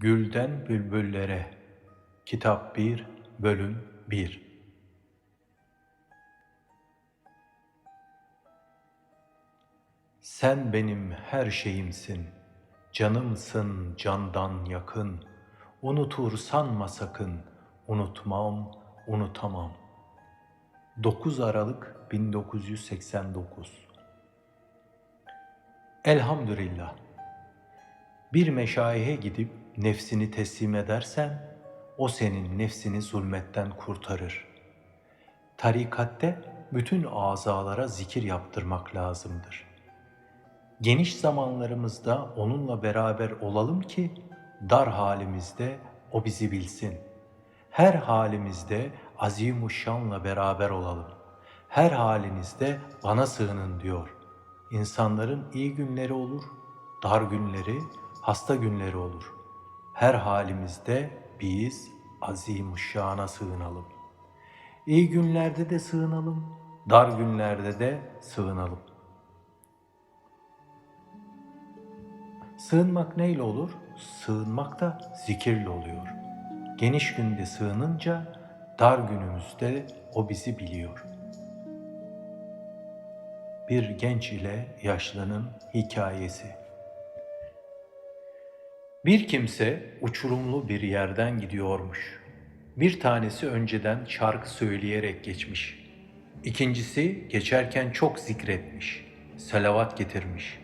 Gülden Bülbüllere Kitap 1 Bölüm 1 Sen benim her şeyimsin, canımsın candan yakın, unutur sanma sakın, unutmam, unutamam. 9 Aralık 1989 Elhamdülillah. Bir meşayihe gidip nefsini teslim edersen, o senin nefsini zulmetten kurtarır. Tarikatte bütün azalara zikir yaptırmak lazımdır. Geniş zamanlarımızda onunla beraber olalım ki dar halimizde o bizi bilsin. Her halimizde azimuşşanla beraber olalım. Her halinizde bana sığının diyor. İnsanların iyi günleri olur, dar günleri, hasta günleri olur. Her halimizde biz azimuşşana sığınalım. İyi günlerde de sığınalım, dar günlerde de sığınalım. Sığınmak neyle olur? Sığınmak da zikirle oluyor. Geniş günde sığınınca dar günümüzde o bizi biliyor. Bir genç ile yaşlının hikayesi. Bir kimse uçurumlu bir yerden gidiyormuş. Bir tanesi önceden şarkı söyleyerek geçmiş. İkincisi geçerken çok zikretmiş, selavat getirmiş,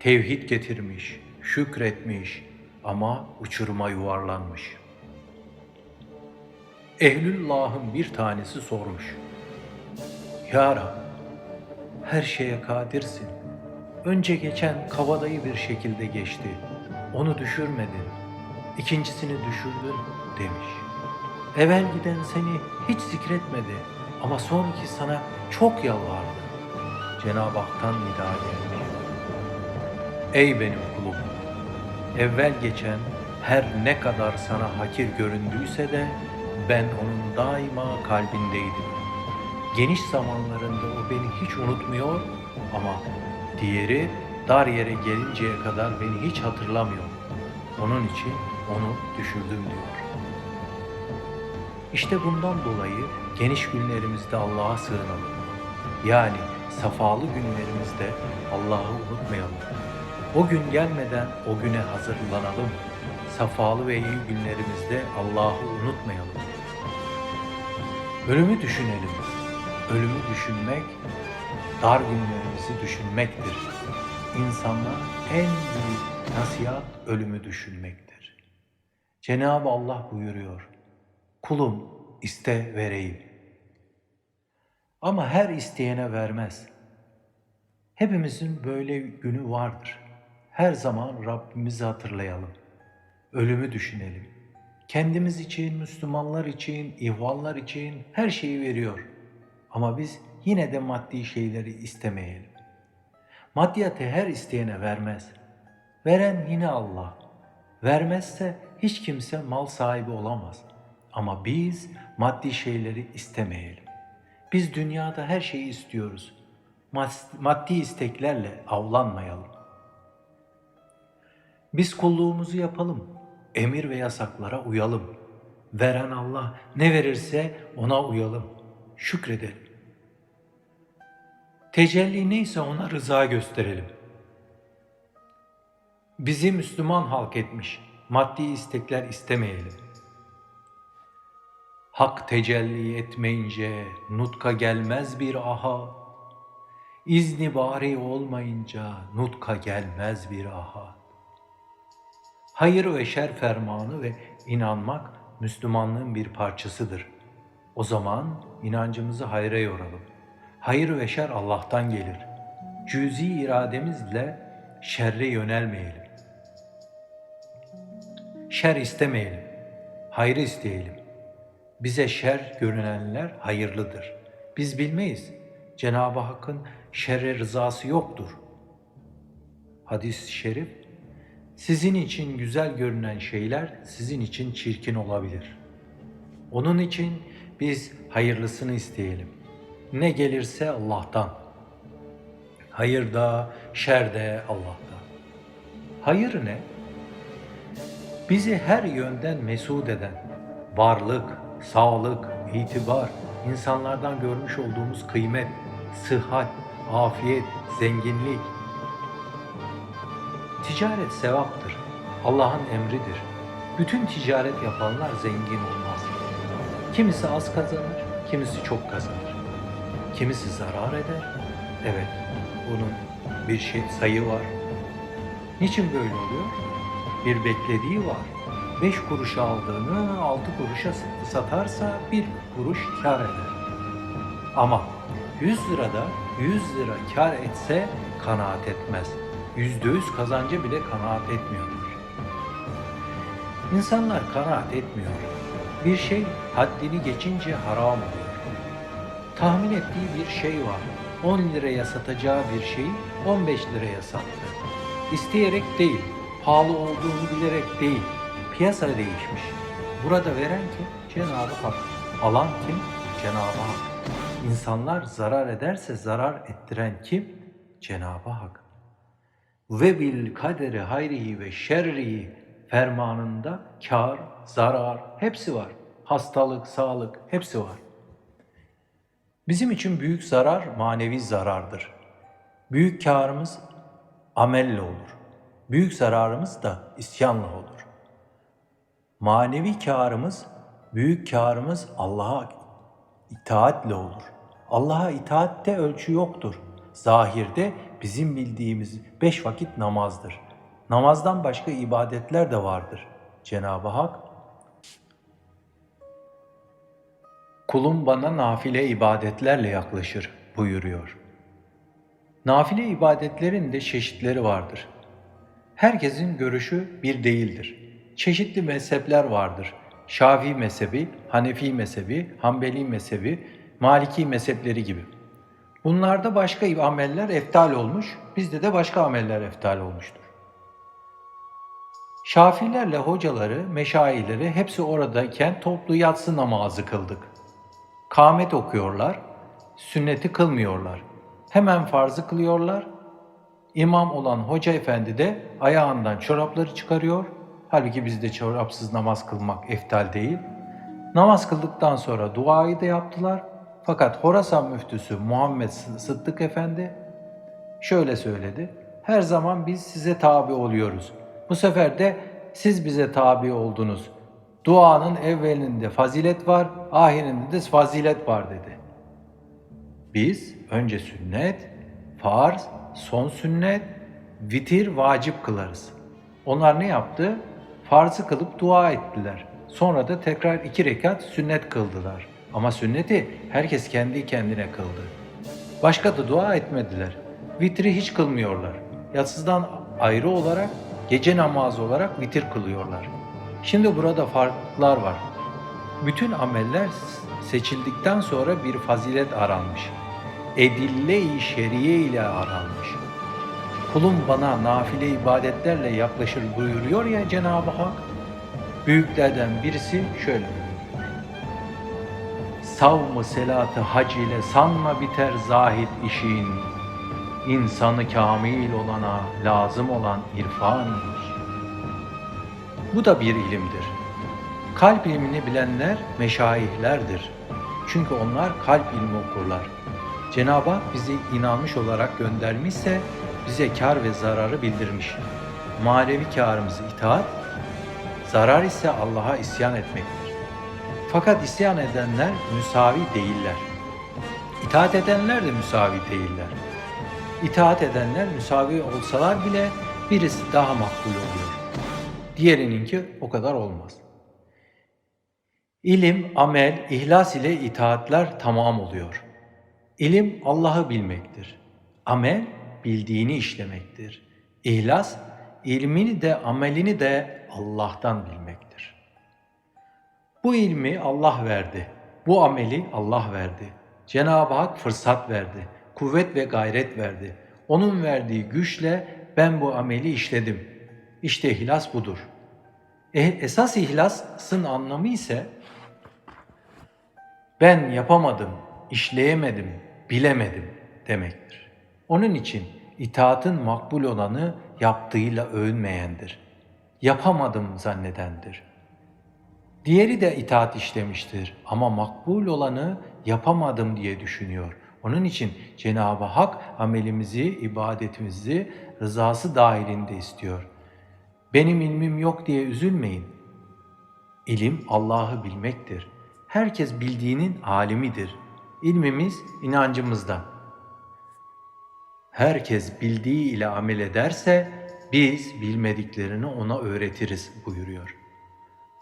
tevhid getirmiş, şükretmiş ama uçuruma yuvarlanmış. Ehlüllah'ın bir tanesi sormuş. Ya Rab, her şeye kadirsin. Önce geçen kavadayı bir şekilde geçti. Onu düşürmedin. İkincisini düşürdün demiş. Evvel giden seni hiç zikretmedi ama sonraki sana çok yalvardı. Cenab-ı Hak'tan nida gelmiş. Ey benim kulum! Evvel geçen her ne kadar sana hakir göründüyse de ben onun daima kalbindeydim. Geniş zamanlarında o beni hiç unutmuyor ama diğeri dar yere gelinceye kadar beni hiç hatırlamıyor. Onun için onu düşürdüm diyor. İşte bundan dolayı geniş günlerimizde Allah'a sığınalım. Yani safalı günlerimizde Allah'ı unutmayalım. O gün gelmeden o güne hazırlanalım. Safalı ve iyi günlerimizde Allah'ı unutmayalım. Ölümü düşünelim. Ölümü düşünmek, dar günlerimizi düşünmektir. İnsanlar en büyük nasihat ölümü düşünmektir. Cenab-ı Allah buyuruyor, kulum iste vereyim. Ama her isteyene vermez. Hepimizin böyle günü vardır. Her zaman Rabbimizi hatırlayalım. Ölümü düşünelim. Kendimiz için, Müslümanlar için, ihvallar için her şeyi veriyor. Ama biz yine de maddi şeyleri istemeyelim. Maddiyatı her isteyene vermez. Veren yine Allah. Vermezse hiç kimse mal sahibi olamaz. Ama biz maddi şeyleri istemeyelim. Biz dünyada her şeyi istiyoruz. Maddi isteklerle avlanmayalım. Biz kulluğumuzu yapalım. Emir ve yasaklara uyalım. Veren Allah ne verirse ona uyalım. Şükredelim. Tecelli neyse ona rıza gösterelim. Bizi Müslüman halk etmiş, maddi istekler istemeyelim. Hak tecelli etmeyince nutka gelmez bir aha. İzni bari olmayınca nutka gelmez bir aha. Hayır ve şer fermanı ve inanmak Müslümanlığın bir parçasıdır. O zaman inancımızı hayra yoralım. Hayır ve şer Allah'tan gelir. Cüzi irademizle şerre yönelmeyelim. Şer istemeyelim. Hayrı isteyelim. Bize şer görünenler hayırlıdır. Biz bilmeyiz. Cenab-ı Hakk'ın şerre rızası yoktur. Hadis-i şerif, sizin için güzel görünen şeyler sizin için çirkin olabilir. Onun için biz hayırlısını isteyelim. Ne gelirse Allah'tan. Hayır da, şer de Allah'tan. Hayır ne? Bizi her yönden mesut eden, varlık, sağlık, itibar, insanlardan görmüş olduğumuz kıymet, sıhhat, afiyet, zenginlik. Ticaret sevaptır. Allah'ın emridir. Bütün ticaret yapanlar zengin olmaz. Kimisi az kazanır, kimisi çok kazanır. Kimisi zarar eder. Evet, bunun bir şey sayı var. Niçin böyle oluyor? Bir beklediği var. Beş kuruşa aldığını altı kuruşa satarsa bir kuruş kar eder. Ama 100 lirada 100 lira kar etse kanaat etmez. Yüzde yüz kazancı bile kanaat etmiyorlar. İnsanlar kanaat etmiyor. Bir şey haddini geçince haram oluyor. Tahmin ettiği bir şey var. 10 liraya satacağı bir şeyi 15 liraya sattı. İsteyerek değil, pahalı olduğunu bilerek değil. Piyasa değişmiş. Burada veren kim? Cenab-ı Hak. Alan kim? Cenab-ı Hak. İnsanlar zarar ederse zarar ettiren kim? Cenab-ı Hak. Ve bil kaderi hayrihi ve şerrihi fermanında kar, zarar hepsi var. Hastalık, sağlık hepsi var. Bizim için büyük zarar manevi zarardır. Büyük karımız amelle olur. Büyük zararımız da isyanla olur. Manevi karımız, büyük karımız Allah'a itaatle olur. Allah'a itaatte ölçü yoktur. Zahirde bizim bildiğimiz beş vakit namazdır. Namazdan başka ibadetler de vardır. Cenab-ı Hak, kulum bana nafile ibadetlerle yaklaşır buyuruyor. Nafile ibadetlerin de çeşitleri vardır. Herkesin görüşü bir değildir. Çeşitli mezhepler vardır. Şafii mezhebi, Hanefi mezhebi, Hanbeli mezhebi, Maliki mezhepleri gibi. Bunlarda başka ameller eftal olmuş, bizde de başka ameller eftal olmuştur. Şafilerle hocaları, meşayileri hepsi oradayken toplu yatsı namazı kıldık. Kâmet okuyorlar, sünneti kılmıyorlar. Hemen farzı kılıyorlar. İmam olan hoca efendi de ayağından çorapları çıkarıyor. Halbuki bizde çorapsız namaz kılmak eftal değil. Namaz kıldıktan sonra duayı da yaptılar. Fakat Horasan müftüsü Muhammed Sıddık Efendi şöyle söyledi. Her zaman biz size tabi oluyoruz. Bu sefer de siz bize tabi oldunuz. Duanın evvelinde fazilet var, ahirinde de fazilet var dedi. Biz önce sünnet, farz, son sünnet, vitir vacip kılarız. Onlar ne yaptı? Farzı kılıp dua ettiler. Sonra da tekrar iki rekat sünnet kıldılar. Ama sünneti herkes kendi kendine kıldı. Başka da dua etmediler. Vitri hiç kılmıyorlar. Yatsızdan ayrı olarak gece namazı olarak vitir kılıyorlar. Şimdi burada farklar var. Bütün ameller seçildikten sonra bir fazilet aranmış. Edille-i şeriye ile aranmış. Kulum bana nafile ibadetlerle yaklaşır buyuruyor ya Cenab-ı Hak. Büyüklerden birisi şöyle Savmı selatı hac ile sanma biter zahid işin. İnsanı kamil olana lazım olan irfan. Bu da bir ilimdir. Kalp ilmini bilenler meşayihlerdir. Çünkü onlar kalp ilmi okurlar. Cenab-ı Hak bizi inanmış olarak göndermişse bize kar ve zararı bildirmiş. Manevi karımız itaat, zarar ise Allah'a isyan etmektir. Fakat isyan edenler müsavi değiller. İtaat edenler de müsavi değiller. İtaat edenler müsavi olsalar bile birisi daha makbul oluyor. Diğerininki o kadar olmaz. İlim, amel, ihlas ile itaatler tamam oluyor. İlim Allah'ı bilmektir. Amel bildiğini işlemektir. İhlas ilmini de amelini de Allah'tan bilmektir. Bu ilmi Allah verdi. Bu ameli Allah verdi. Cenab-ı Hak fırsat verdi. Kuvvet ve gayret verdi. Onun verdiği güçle ben bu ameli işledim. İşte ihlas budur. E, esas ihlasın anlamı ise ben yapamadım, işleyemedim, bilemedim demektir. Onun için itaatın makbul olanı yaptığıyla övünmeyendir. yapamadım zannedendir. Diğeri de itaat işlemiştir ama makbul olanı yapamadım diye düşünüyor. Onun için Cenab-ı Hak amelimizi, ibadetimizi rızası dahilinde istiyor. Benim ilmim yok diye üzülmeyin. İlim Allah'ı bilmektir. Herkes bildiğinin alimidir. İlmimiz inancımızdan. Herkes bildiği ile amel ederse biz bilmediklerini ona öğretiriz buyuruyor.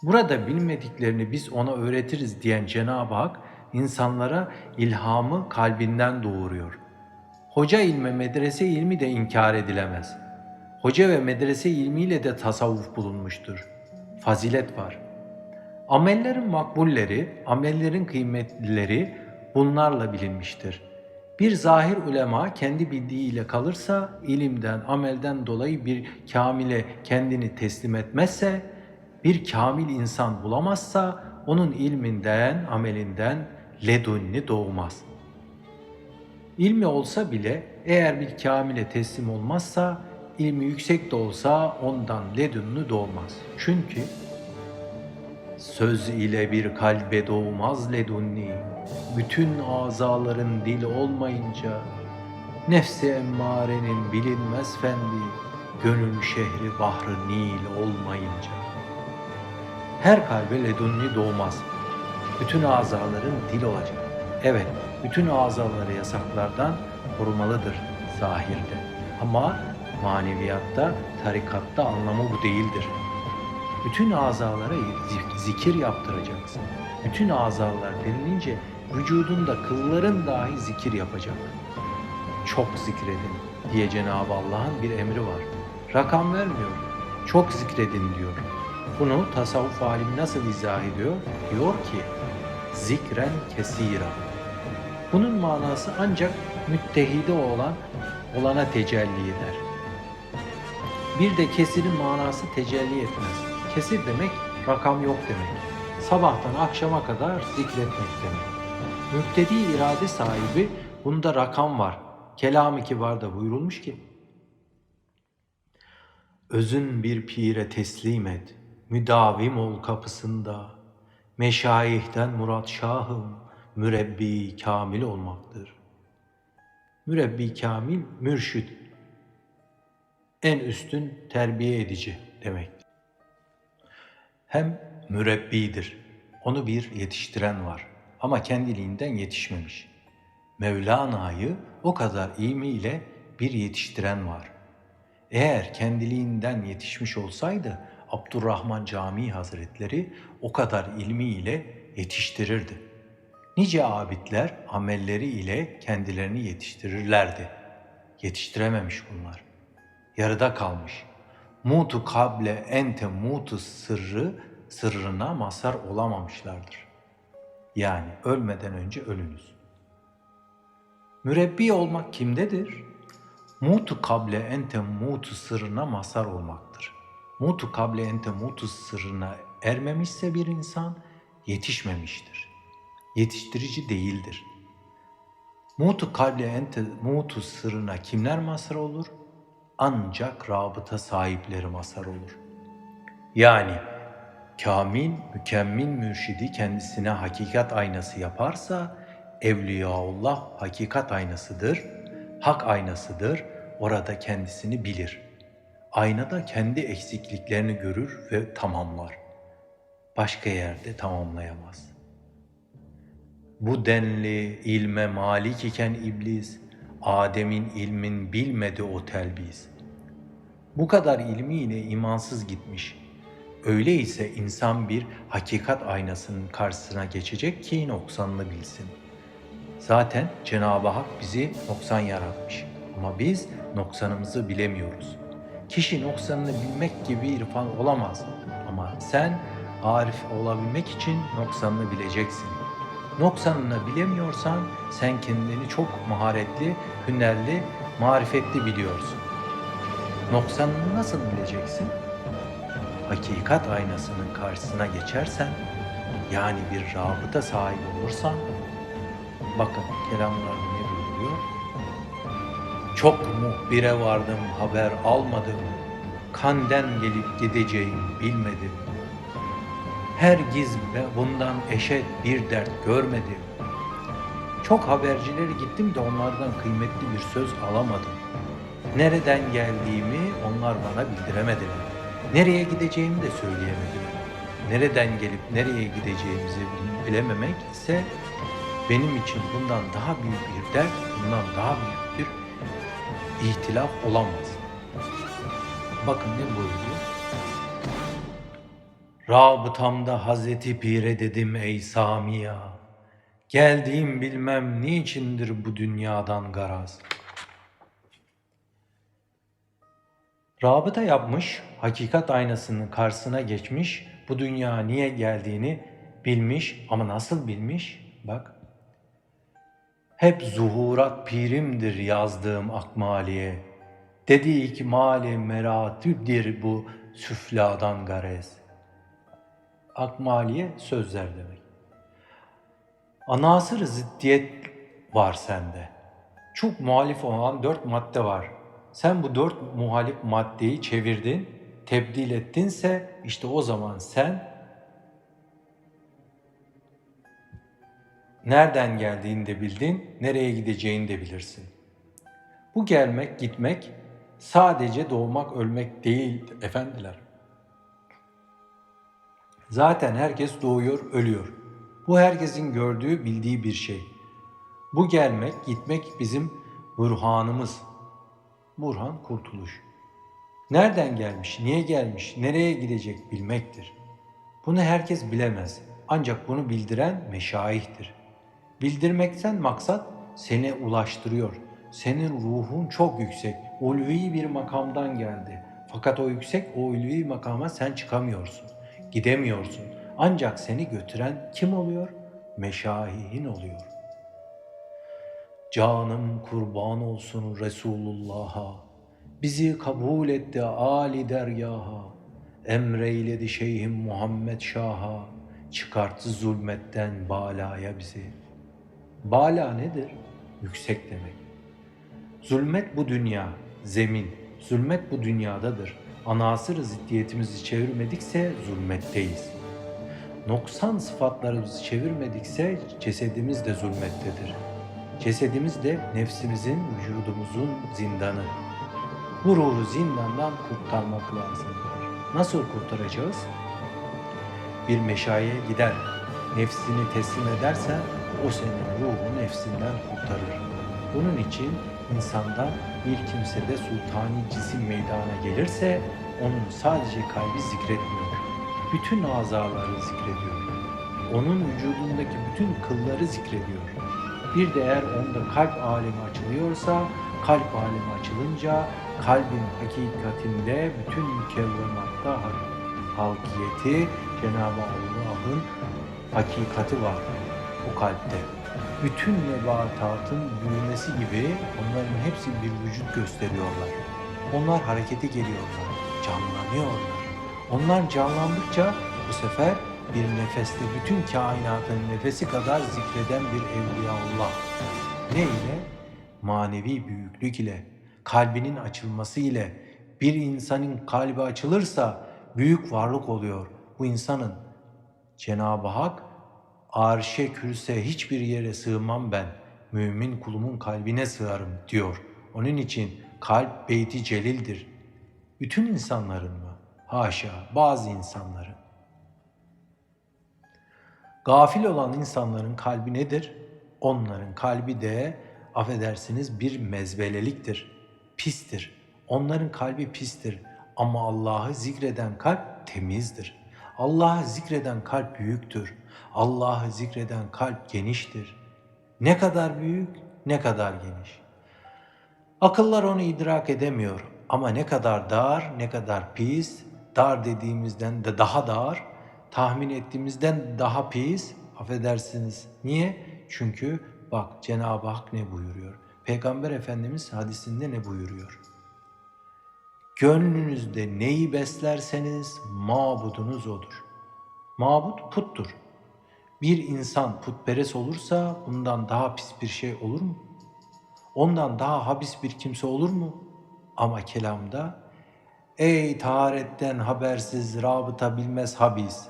Burada bilmediklerini biz ona öğretiriz diyen Cenab-ı Hak insanlara ilhamı kalbinden doğuruyor. Hoca ilme medrese ilmi de inkar edilemez. Hoca ve medrese ilmiyle de tasavvuf bulunmuştur. Fazilet var. Amellerin makbulleri, amellerin kıymetlileri bunlarla bilinmiştir. Bir zahir ulema kendi bildiğiyle kalırsa, ilimden, amelden dolayı bir kamile kendini teslim etmezse, bir kamil insan bulamazsa, onun ilminden, amelinden ledunni doğmaz. İlmi olsa bile eğer bir kamile teslim olmazsa, ilmi yüksek de olsa ondan ledunni doğmaz. Çünkü Söz ile bir kalbe doğmaz ledunni, bütün azaların dil olmayınca, nefsi emmarenin bilinmez fendi, gönül şehri bahrı Nil olmayınca. Her kalbe ledunni doğmaz. Bütün azaların dil olacak. Evet, bütün azaları yasaklardan korumalıdır zahirde. Ama maneviyatta, tarikatta anlamı bu değildir. Bütün azalara zik- zikir yaptıracaksın. Bütün azalar denilince vücudunda kılların dahi zikir yapacak. Çok zikredin diye Cenab-ı Allah'ın bir emri var. Rakam vermiyor. Çok zikredin diyor. Bunu tasavvuf alimi nasıl izah ediyor? Diyor ki zikren kesira. Bunun manası ancak müttehide olan olana tecelli eder. Bir de kesirin manası tecelli etmez. Kesir demek rakam yok demek. Sabahtan akşama kadar zikretmek demek. Müptedi irade sahibi bunda rakam var. Kelam-ı kibarda buyurulmuş ki Özün bir pire teslim et, müdavim ol kapısında. Meşayihten murat şahım, mürebbi kamil olmaktır. Mürebbi kamil, mürşid, en üstün terbiye edici demek. Hem mürebbidir. Onu bir yetiştiren var ama kendiliğinden yetişmemiş. Mevlana'yı o kadar ilmiyle bir yetiştiren var. Eğer kendiliğinden yetişmiş olsaydı Abdurrahman Camii Hazretleri o kadar ilmiyle yetiştirirdi. Nice abidler amelleri ile kendilerini yetiştirirlerdi. Yetiştirememiş bunlar. Yarıda kalmış. Mutu kable ente mutu sırrı sırrına mazhar olamamışlardır. Yani ölmeden önce ölünüz. Mürebbi olmak kimdedir? Mutu kable ente mutu sırrına mazhar olmaktır. Mutu kable ente mutu sırrına ermemişse bir insan yetişmemiştir. Yetiştirici değildir. Mutu kable ente mutu sırrına kimler mazhar olur? Ancak rabıta sahipleri mazhar olur. Yani kamil, mükemmel mürşidi kendisine hakikat aynası yaparsa, Evliyaullah hakikat aynasıdır, hak aynasıdır, orada kendisini bilir. Aynada kendi eksikliklerini görür ve tamamlar. Başka yerde tamamlayamaz. Bu denli ilme malik iken iblis, Adem'in ilmin bilmedi o telbiz. Bu kadar ilmiyle imansız gitmiş. Öyleyse insan bir hakikat aynasının karşısına geçecek ki noksanını bilsin. Zaten Cenab-ı Hak bizi noksan yaratmış. Ama biz noksanımızı bilemiyoruz. Kişi noksanını bilmek gibi irfan olamaz. Ama sen arif olabilmek için noksanını bileceksin. Noksanını bilemiyorsan sen kendini çok maharetli, hünerli, marifetli biliyorsun. Noksanını nasıl bileceksin? Hakikat aynasının karşısına geçersen, yani bir rabıta sahibi olursan, bakın kelamlarda ne buyuruyor? Çok muhbire vardım haber almadım, Kanden gelip gideceğim bilmedim. Her giz ve bundan eşet bir dert görmedim. Çok habercilere gittim de onlardan kıymetli bir söz alamadım. Nereden geldiğimi onlar bana bildiremediler. Nereye gideceğimi de söyleyemedim. Nereden gelip nereye gideceğimizi bil- bilememek ise benim için bundan daha büyük bir dert, bundan daha büyük bir ihtilaf olamaz. Bakın ne buyuruyor? Rabıtamda Hazreti Pir'e dedim ey Samiya. Geldiğim bilmem niçindir bu dünyadan garaz. Rabıta yapmış, hakikat aynasının karşısına geçmiş, bu dünya niye geldiğini bilmiş ama nasıl bilmiş? Bak. Hep zuhurat pirimdir yazdığım akmaliye. Dedi ki mali meratüddir bu süfladan garez. Akmaliye sözler demek. Anasır ziddiyet var sende. Çok muhalif olan dört madde var. Sen bu dört muhalif maddeyi çevirdin, tebdil ettinse işte o zaman sen nereden geldiğini de bildin, nereye gideceğini de bilirsin. Bu gelmek, gitmek sadece doğmak, ölmek değil efendiler. Zaten herkes doğuyor, ölüyor. Bu herkesin gördüğü, bildiği bir şey. Bu gelmek, gitmek bizim burhanımız. Burhan kurtuluş. Nereden gelmiş, niye gelmiş, nereye gidecek bilmektir. Bunu herkes bilemez. Ancak bunu bildiren meşayihtir. Bildirmekten maksat seni ulaştırıyor. Senin ruhun çok yüksek, ulvi bir makamdan geldi. Fakat o yüksek, o ulvi makama sen çıkamıyorsun. Gidemiyorsun. Ancak seni götüren kim oluyor? Meşayihin oluyor. Canım kurban olsun Resulullah'a. Bizi kabul etti Ali dergaha. Emreyledi Şeyhim Muhammed Şah'a. Çıkarttı zulmetten balaya bizi. Bala nedir? Yüksek demek. Zulmet bu dünya, zemin. Zulmet bu dünyadadır. Anasır ziddiyetimizi çevirmedikse zulmetteyiz. Noksan sıfatlarımızı çevirmedikse cesedimiz de zulmettedir. Cesedimiz de nefsimizin, vücudumuzun zindanı. Bu ruhu zindandan kurtarmak lazımdır. Nasıl kurtaracağız? Bir meşaye gider, nefsini teslim edersen o senin ruhu nefsinden kurtarır. Bunun için insanda bir kimsede sultani cisim meydana gelirse onun sadece kalbi zikretmiyor. Bütün azaları zikrediyor. Onun vücudundaki bütün kılları zikrediyor. Bir de eğer onda kalp alemi açılıyorsa, kalp alemi açılınca kalbin hakikatinde bütün mükevvematta halkiyeti Cenab-ı Allah'ın hakikati var o kalpte. Bütün nebatatın büyümesi gibi onların hepsi bir vücut gösteriyorlar. Onlar harekete geliyorlar, canlanıyorlar. Onlar canlandıkça bu sefer bir nefeste bütün kainatın nefesi kadar zikreden bir evliya Allah. Ne ile? Manevi büyüklük ile, kalbinin açılması ile. Bir insanın kalbi açılırsa büyük varlık oluyor. Bu insanın Cenab-ı Hak arşe kürse hiçbir yere sığmam ben. Mümin kulumun kalbine sığarım diyor. Onun için kalp beyti celildir. Bütün insanların mı? Haşa bazı insanların. Gafil olan insanların kalbi nedir? Onların kalbi de affedersiniz bir mezbeleliktir, pistir. Onların kalbi pistir ama Allah'ı zikreden kalp temizdir. Allah'ı zikreden kalp büyüktür. Allah'ı zikreden kalp geniştir. Ne kadar büyük, ne kadar geniş. Akıllar onu idrak edemiyor ama ne kadar dar, ne kadar pis, dar dediğimizden de daha dar, tahmin ettiğimizden daha pis, affedersiniz. Niye? Çünkü bak Cenab-ı Hak ne buyuruyor? Peygamber Efendimiz hadisinde ne buyuruyor? Gönlünüzde neyi beslerseniz mabudunuz odur. Mabut puttur. Bir insan putperest olursa bundan daha pis bir şey olur mu? Ondan daha habis bir kimse olur mu? Ama kelamda Ey taharetten habersiz rabıta bilmez habis.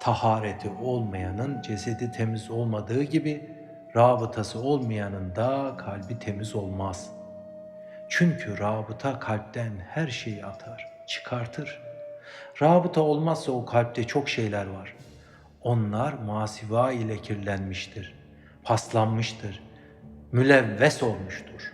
Tahareti olmayanın cesedi temiz olmadığı gibi rabıtası olmayanın da kalbi temiz olmaz. Çünkü rabıta kalpten her şeyi atar, çıkartır. Rabıta olmazsa o kalpte çok şeyler var. Onlar masiva ile kirlenmiştir, paslanmıştır, mülevves olmuştur.